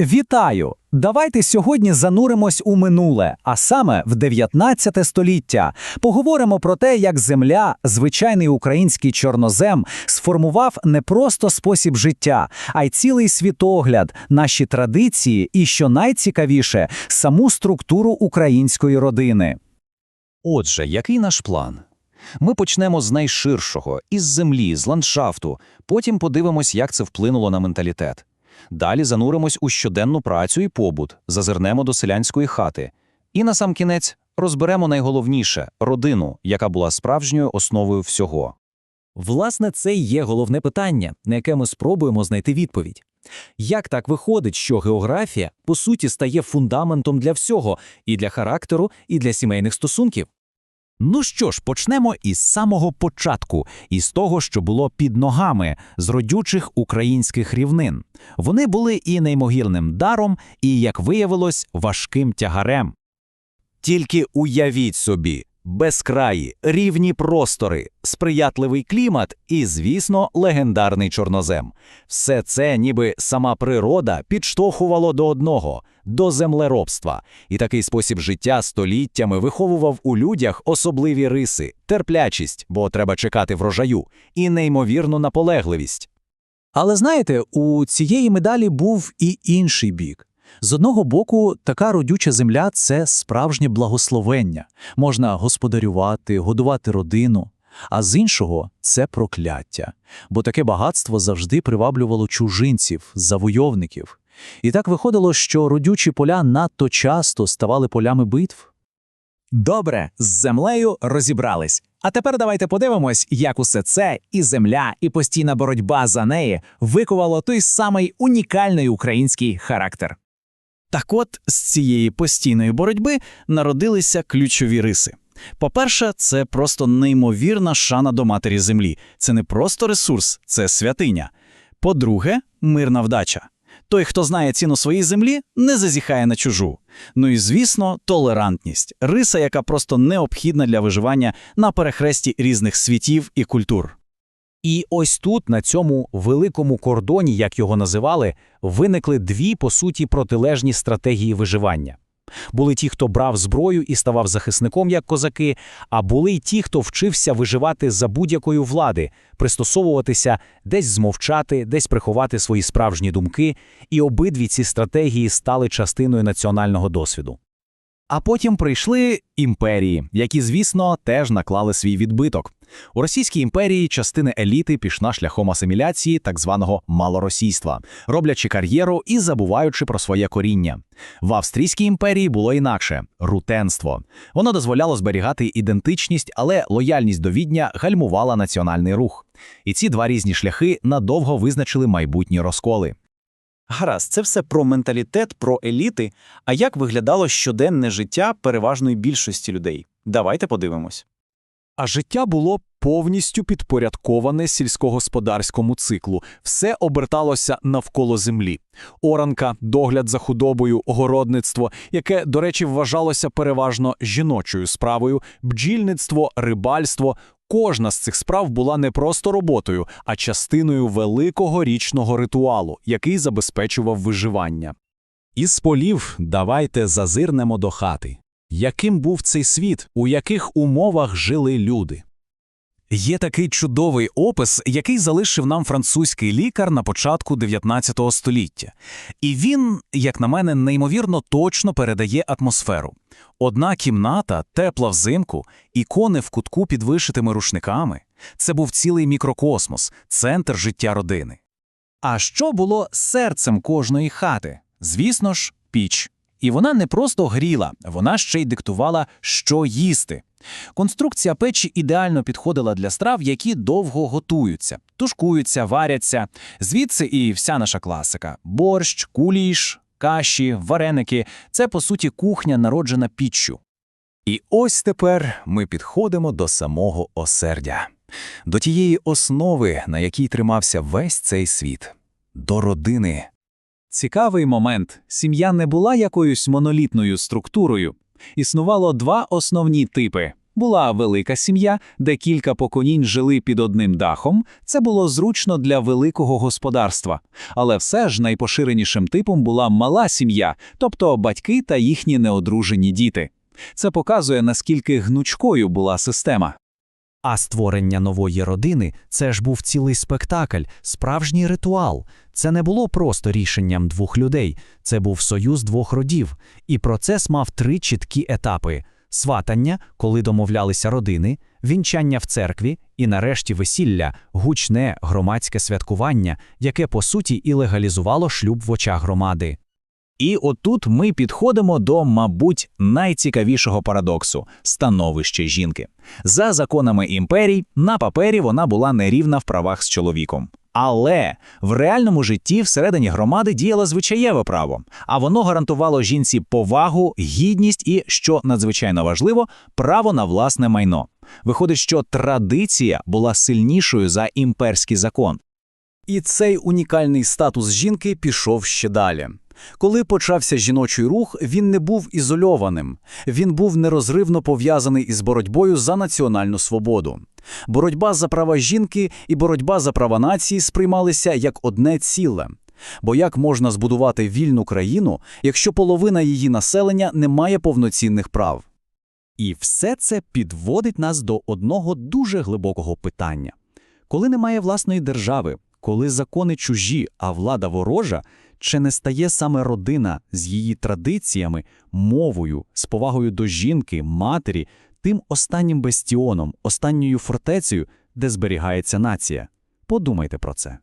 Вітаю! Давайте сьогодні зануримось у минуле, а саме в 19 століття. Поговоримо про те, як земля, звичайний український чорнозем, сформував не просто спосіб життя, а й цілий світогляд, наші традиції і, що найцікавіше, саму структуру української родини. Отже, який наш план? Ми почнемо з найширшого, із землі, з ландшафту, потім подивимось, як це вплинуло на менталітет. Далі зануримось у щоденну працю і побут, зазирнемо до селянської хати. І насамкінець розберемо найголовніше – родину, яка була справжньою основою всього. Власне, це і є головне питання, на яке ми спробуємо знайти відповідь. Як так виходить, що географія, по суті, стає фундаментом для всього і для характеру, і для сімейних стосунків? Ну що ж, почнемо із самого початку, із того, що було під ногами з родючих українських рівнин. Вони були і неймогірним даром, і, як виявилось, важким тягарем. Тільки уявіть собі – безкраї, рівні простори, сприятливий клімат і, звісно, легендарний чорнозем. Все це, ніби сама природа, підштовхувало до одного – до землеробства. І такий спосіб життя століттями виховував у людях особливі риси, терплячість, бо треба чекати врожаю, і неймовірну наполегливість. Але знаєте, у цієї медалі був і інший бік. З одного боку, така родюча земля це справжнє благословення. Можна господарювати, годувати родину. А з іншого це прокляття, бо таке багатство завжди приваблювало чужинців, завойовників. І так виходило, що родючі поля надто часто ставали полями битв. Добре, з землею розібрались. А тепер давайте подивимось, як усе це і земля, і постійна боротьба за неї викувало той самий унікальний український характер. Так от, з цієї постійної боротьби народилися ключові риси. По-перше, це просто неймовірна шана до матері землі. Це не просто ресурс, це святиня. По-друге, мирна вдача. Той, хто знає ціну своїй землі, не зазіхає на чужу. Ну і звісно, толерантність риса, яка просто необхідна для виживання на перехресті різних світів і культур. І ось тут, на цьому великому кордоні, як його називали, виникли дві, по суті, протилежні стратегії виживання. Були ті, хто брав зброю і ставав захисником, як козаки, а були й ті, хто вчився виживати за будь-якої влади, пристосовуватися, десь змовчати, десь приховати свої справжні думки, і обидві ці стратегії стали частиною національного досвіду. А потім прийшли імперії, які, звісно, теж наклали свій відбиток. У Російській імперії частина еліти пішла шляхом асиміляції так званого малоросійства, роблячи кар'єру і забуваючи про своє коріння. В Австрійській імперії було інакше рутенство. Воно дозволяло зберігати ідентичність, але лояльність до відня гальмувала національний рух. І ці два різні шляхи надовго визначили майбутні розколи. Гаразд, це все про менталітет, про еліти. А як виглядало щоденне життя переважної більшості людей? Давайте подивимось. А життя було повністю підпорядковане сільськогосподарському циклу. Все оберталося навколо землі. Оранка, догляд за худобою, городництво, яке, до речі, вважалося переважно жіночою справою, бджільництво, рибальство. Кожна з цих справ була не просто роботою, а частиною великого річного ритуалу, який забезпечував виживання. Із полів давайте зазирнемо до хати. Яким був цей світ, у яких умовах жили люди? Є такий чудовий опис, який залишив нам французький лікар на початку 19 століття. І він, як на мене, неймовірно точно передає атмосферу. Одна кімната, тепла взимку, ікони в кутку під вишитими рушниками. Це був цілий мікрокосмос, центр життя родини. А що було серцем кожної хати? Звісно ж, піч. І вона не просто гріла, вона ще й диктувала, що їсти. Конструкція печі ідеально підходила для страв, які довго готуються, тушкуються, варяться. Звідси і вся наша класика: борщ, куліш, каші, вареники це, по суті, кухня, народжена піччю. І ось тепер ми підходимо до самого осердя, до тієї основи, на якій тримався весь цей світ, до родини. Цікавий момент. Сім'я не була якоюсь монолітною структурою. Існувало два основні типи Була велика сім'я, де кілька поколінь жили під одним дахом. Це було зручно для великого господарства. Але все ж найпоширенішим типом була мала сім'я, тобто батьки та їхні неодружені діти. Це показує, наскільки гнучкою була система. А створення нової родини це ж був цілий спектакль, справжній ритуал. Це не було просто рішенням двох людей, це був союз двох родів. І процес мав три чіткі етапи: сватання, коли домовлялися родини, вінчання в церкві і нарешті весілля, гучне громадське святкування, яке по суті і легалізувало шлюб в очах громади. І отут ми підходимо до, мабуть, найцікавішого парадоксу становище жінки. За законами імперій, на папері вона була нерівна в правах з чоловіком. Але в реальному житті всередині громади діяло звичаєве право, а воно гарантувало жінці повагу, гідність і, що надзвичайно важливо, право на власне майно. Виходить, що традиція була сильнішою за імперський закон. І цей унікальний статус жінки пішов ще далі. Коли почався жіночий рух, він не був ізольованим, він був нерозривно пов'язаний із боротьбою за національну свободу. Боротьба за права жінки і боротьба за права нації сприймалися як одне ціле. Бо як можна збудувати вільну країну, якщо половина її населення не має повноцінних прав? І все це підводить нас до одного дуже глибокого питання. Коли немає власної держави, коли закони чужі, а влада ворожа, чи не стає саме родина з її традиціями, мовою, з повагою до жінки, матері, тим останнім бастіоном, останньою фортецею, де зберігається нація? Подумайте про це.